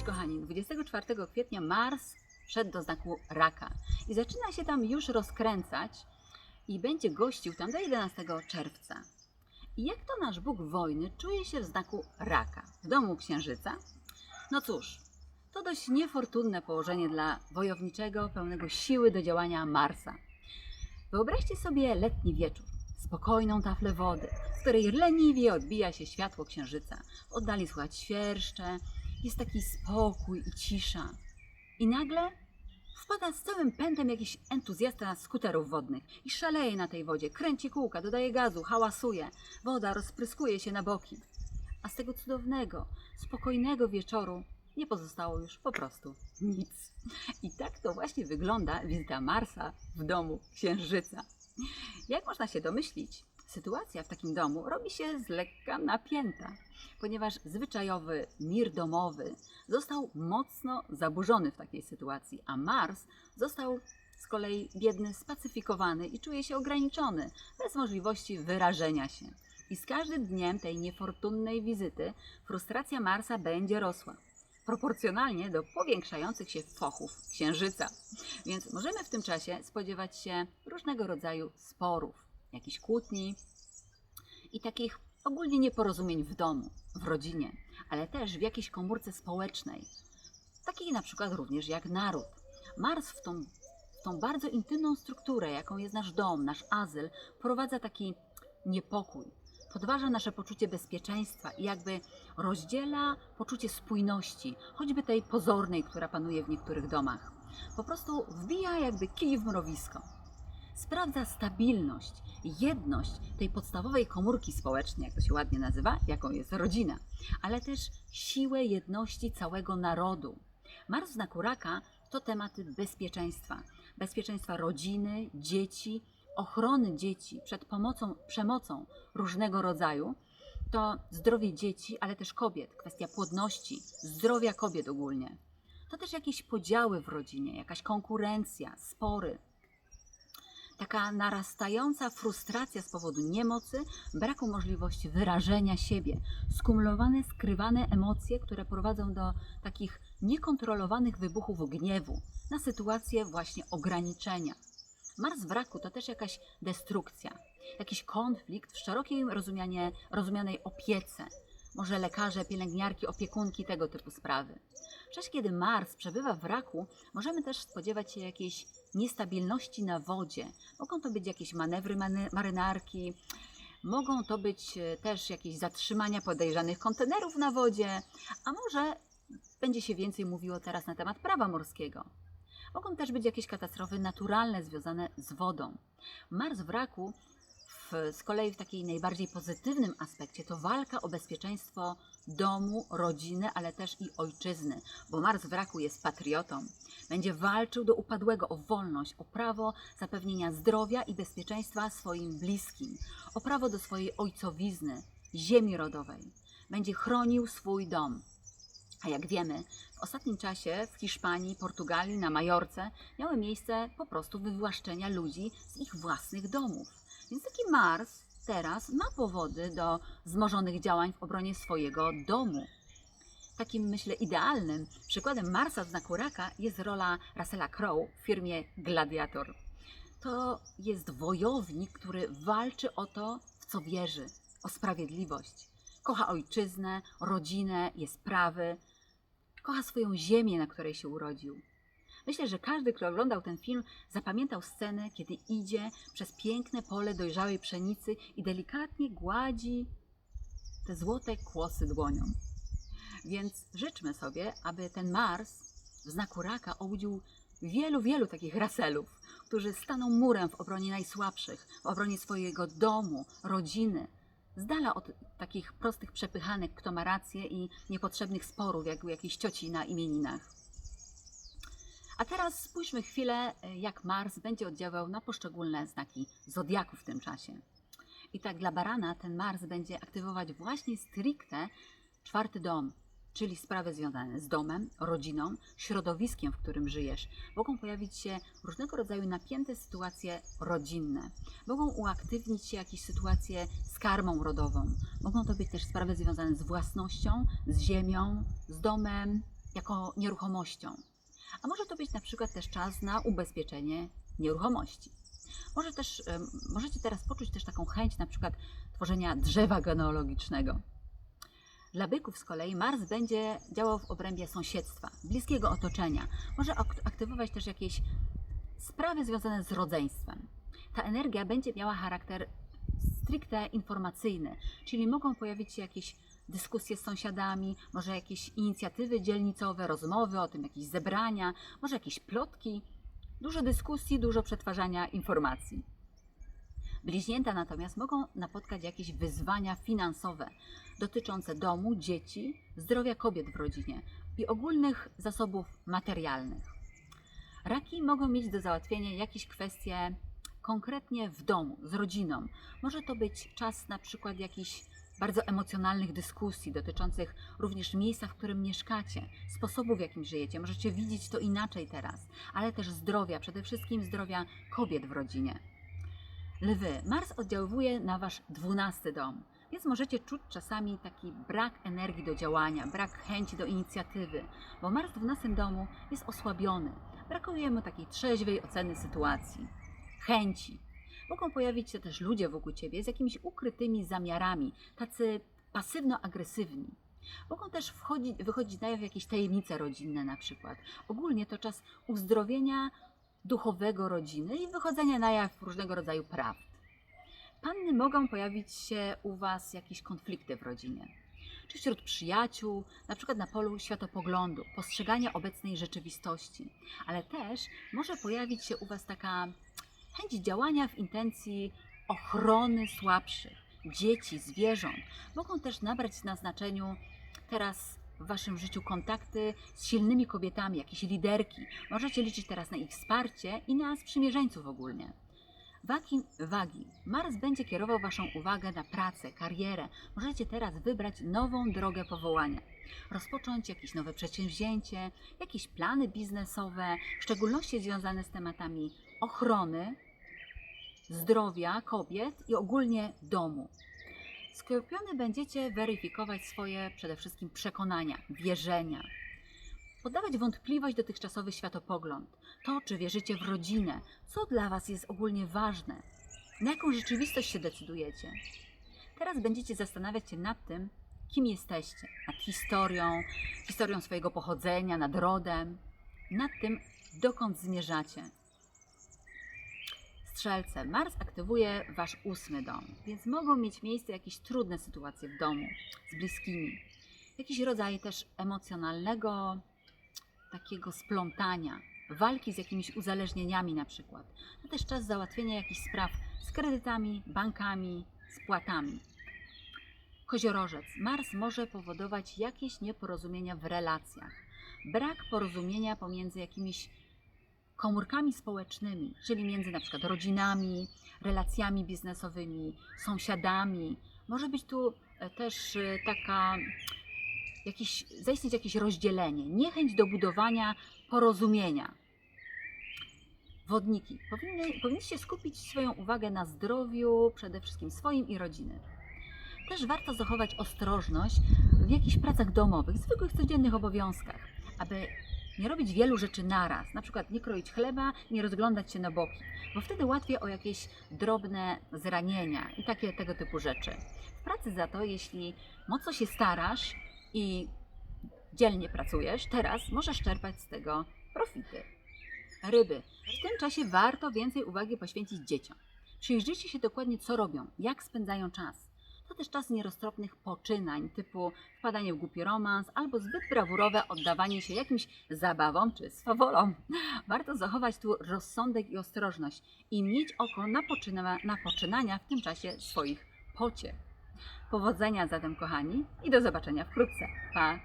Cześć kochani, 24 kwietnia Mars wszedł do znaku Raka i zaczyna się tam już rozkręcać i będzie gościł tam do 11 czerwca. I jak to nasz Bóg wojny czuje się w znaku Raka, w domu Księżyca? No cóż, to dość niefortunne położenie dla wojowniczego, pełnego siły do działania Marsa. Wyobraźcie sobie letni wieczór, spokojną taflę wody, z której leniwie odbija się światło księżyca. W oddali słychać świerszcze, jest taki spokój i cisza. I nagle wpada z całym pędem jakiś entuzjasta skuterów wodnych i szaleje na tej wodzie, kręci kółka, dodaje gazu, hałasuje. Woda rozpryskuje się na boki. A z tego cudownego, spokojnego wieczoru nie pozostało już po prostu nic. I tak to właśnie wygląda wizyta Marsa w domu Księżyca. Jak można się domyślić, sytuacja w takim domu robi się z lekka napięta, ponieważ zwyczajowy mir domowy został mocno zaburzony w takiej sytuacji, a Mars został z kolei biedny, spacyfikowany i czuje się ograniczony, bez możliwości wyrażenia się. I z każdym dniem tej niefortunnej wizyty frustracja Marsa będzie rosła proporcjonalnie do powiększających się fochów Księżyca. Więc możemy w tym czasie spodziewać się różnego rodzaju sporów, jakichś kłótni i takich ogólnie nieporozumień w domu, w rodzinie, ale też w jakiejś komórce społecznej, takiej na przykład również jak naród. Mars w tą, w tą bardzo intymną strukturę, jaką jest nasz dom, nasz azyl, wprowadza taki niepokój, podważa nasze poczucie bezpieczeństwa i jakby rozdziela poczucie spójności, choćby tej pozornej, która panuje w niektórych domach. Po prostu wbija jakby kij w mrowisko. Sprawdza stabilność, jedność tej podstawowej komórki społecznej, jak to się ładnie nazywa, jaką jest rodzina, ale też siłę jedności całego narodu. Mars w znaku raka to tematy bezpieczeństwa, bezpieczeństwa rodziny, dzieci, ochrony dzieci przed pomocą, przemocą różnego rodzaju, to zdrowie dzieci, ale też kobiet, kwestia płodności, zdrowia kobiet ogólnie. To też jakieś podziały w rodzinie, jakaś konkurencja, spory. Taka narastająca frustracja z powodu niemocy, braku możliwości wyrażenia siebie, skumulowane, skrywane emocje, które prowadzą do takich niekontrolowanych wybuchów gniewu, na sytuację właśnie ograniczenia. Mars w raku to też jakaś destrukcja, jakiś konflikt w szerokiej rozumianie, rozumianej opiece. Może lekarze, pielęgniarki, opiekunki, tego typu sprawy. W czasie, kiedy Mars przebywa w raku, możemy też spodziewać się jakiejś niestabilności na wodzie. Mogą to być jakieś manewry marynarki, mogą to być e, też jakieś zatrzymania podejrzanych kontenerów na wodzie, a może będzie się więcej mówiło teraz na temat prawa morskiego. Mogą też być jakieś katastrofy naturalne związane z wodą. Mars w raku z kolei w takiej najbardziej pozytywnym aspekcie to walka o bezpieczeństwo domu, rodziny, ale też i ojczyzny, bo Mars w raku jest patriotą. Będzie walczył do upadłego o wolność, o prawo zapewnienia zdrowia i bezpieczeństwa swoim bliskim, o prawo do swojej ojcowizny, ziemi rodowej. Będzie chronił swój dom. A jak wiemy, w ostatnim czasie w Hiszpanii, Portugalii, na Majorce miały miejsce po prostu wywłaszczenia ludzi z ich własnych domów. Więc taki Mars teraz ma powody do wzmożonych działań w obronie swojego domu. Takim, myślę, idealnym przykładem Marsa w znaku raka jest rola Russella Crowe w firmie Gladiator. To jest wojownik, który walczy o to, w co wierzy, o sprawiedliwość. Kocha ojczyznę, rodzinę, jest prawy, kocha swoją ziemię, na której się urodził. Myślę, że każdy, kto oglądał ten film, zapamiętał scenę, kiedy idzie przez piękne pole dojrzałej pszenicy i delikatnie gładzi te złote kłosy dłonią. Więc życzmy sobie, aby ten Mars w znaku raka obudził wielu, wielu takich raselów, którzy staną murem w obronie najsłabszych, w obronie swojego domu, rodziny, z dala od takich prostych przepychanek, kto ma rację i niepotrzebnych sporów, jak u jakiejś cioci na imieninach. A teraz spójrzmy chwilę, jak Mars będzie oddziaływał na poszczególne znaki zodiaku w tym czasie. I tak dla barana ten Mars będzie aktywować właśnie stricte czwarty dom, czyli sprawy związane z domem, rodziną, środowiskiem, w którym żyjesz. Mogą pojawić się różnego rodzaju napięte sytuacje rodzinne. Mogą uaktywnić się jakieś sytuacje z karmą rodową. Mogą to być też sprawy związane z własnością, z ziemią, z domem, jako nieruchomością. A może to być na przykład też czas na ubezpieczenie nieruchomości. Może też, możecie teraz poczuć też taką chęć na przykład tworzenia drzewa genealogicznego. Dla byków z kolei Mars będzie działał w obrębie sąsiedztwa, bliskiego otoczenia. Może ak- aktywować też jakieś sprawy związane z rodzeństwem. Ta energia będzie miała charakter stricte informacyjny, czyli mogą pojawić się jakieś dyskusje z sąsiadami, może jakieś inicjatywy dzielnicowe, rozmowy o tym, jakieś zebrania, może jakieś plotki. Dużo dyskusji, dużo przetwarzania informacji. Bliźnięta natomiast mogą napotkać jakieś wyzwania finansowe dotyczące domu, dzieci, zdrowia kobiet w rodzinie i ogólnych zasobów materialnych. Raki mogą mieć do załatwienia jakieś kwestie konkretnie w domu, z rodziną. Może to być czas na przykład jakichś bardzo emocjonalnych dyskusji dotyczących również miejsca, w którym mieszkacie, sposobu, w jakim żyjecie. Możecie widzieć to inaczej teraz, ale też zdrowia, przede wszystkim zdrowia kobiet w rodzinie. Lwy, Mars oddziaływuje na wasz dwunasty dom, więc możecie czuć czasami taki brak energii do działania, brak chęci do inicjatywy, bo Mars w dwunastym domu jest osłabiony. Brakuje mu takiej trzeźwej oceny sytuacji, chęci. Mogą pojawić się też ludzie wokół ciebie z jakimiś ukrytymi zamiarami, tacy pasywno-agresywni. Mogą też wchodzić, wychodzić na jaw jakieś tajemnice rodzinne na przykład. Ogólnie to czas uzdrowienia duchowego rodziny i wychodzenia na jaw różnego rodzaju prawd. Panny mogą pojawić się u Was jakieś konflikty w rodzinie. Czy wśród przyjaciół, na przykład na polu światopoglądu, postrzegania obecnej rzeczywistości, ale też może pojawić się u Was taka chęć działania w intencji ochrony słabszych, dzieci, zwierząt. Mogą też nabrać na znaczeniu teraz w Waszym życiu kontakty z silnymi kobietami, jakieś liderki. Możecie liczyć teraz na ich wsparcie i na sprzymierzeńców ogólnie. Wagi, wagi. Mars będzie kierował Waszą uwagę na pracę, karierę. Możecie teraz wybrać nową drogę powołania. Rozpocząć jakieś nowe przedsięwzięcie, jakieś plany biznesowe, w szczególności związane z tematami ochrony, zdrowia kobiet i ogólnie domu. Skorpiony będziecie weryfikować swoje przede wszystkim przekonania, wierzenia. Podawać wątpliwość dotychczasowy światopogląd, to czy wierzycie w rodzinę, co dla Was jest ogólnie ważne, na jaką rzeczywistość się decydujecie. Teraz będziecie zastanawiać się nad tym, kim jesteście, nad historią, historią swojego pochodzenia, nad rodem, nad tym, dokąd zmierzacie. Strzelce, Mars aktywuje Wasz ósmy dom, więc mogą mieć miejsce jakieś trudne sytuacje w domu, z bliskimi. Jakiś rodzaj też emocjonalnego takiego splątania, walki z jakimiś uzależnieniami na przykład. To też czas załatwienia jakichś spraw z kredytami, bankami, spłatami. Koziorożec. Mars może powodować jakieś nieporozumienia w relacjach. Brak porozumienia pomiędzy jakimiś komórkami społecznymi, czyli między na przykład rodzinami, relacjami biznesowymi, sąsiadami. Może być tu e, też e, taka jakiś, zaistnieć jakieś rozdzielenie, niechęć do budowania porozumienia. Wodniki. Powinny, powinniście skupić swoją uwagę na zdrowiu, przede wszystkim swoim i rodziny. Też warto zachować ostrożność w jakichś pracach domowych, zwykłych codziennych obowiązkach, aby nie robić wielu rzeczy naraz, na przykład nie kroić chleba, nie rozglądać się na boki, bo wtedy łatwiej o jakieś drobne zranienia i takie tego typu rzeczy. W pracy za to, jeśli mocno się starasz i dzielnie pracujesz, teraz możesz czerpać z tego profity. Ryby. W tym czasie warto więcej uwagi poświęcić dzieciom. Przyjrzyjcie się dokładnie, co robią, jak spędzają czas. To też czas nieroztropnych poczynań, typu wpadanie w głupi romans albo zbyt brawurowe oddawanie się jakimś zabawom czy swawolom. Warto zachować tu rozsądek i ostrożność i mieć oko na, poczyna, na poczynania w tym czasie swoich pociech. Powodzenia zatem, kochani, i do zobaczenia wkrótce. Pa!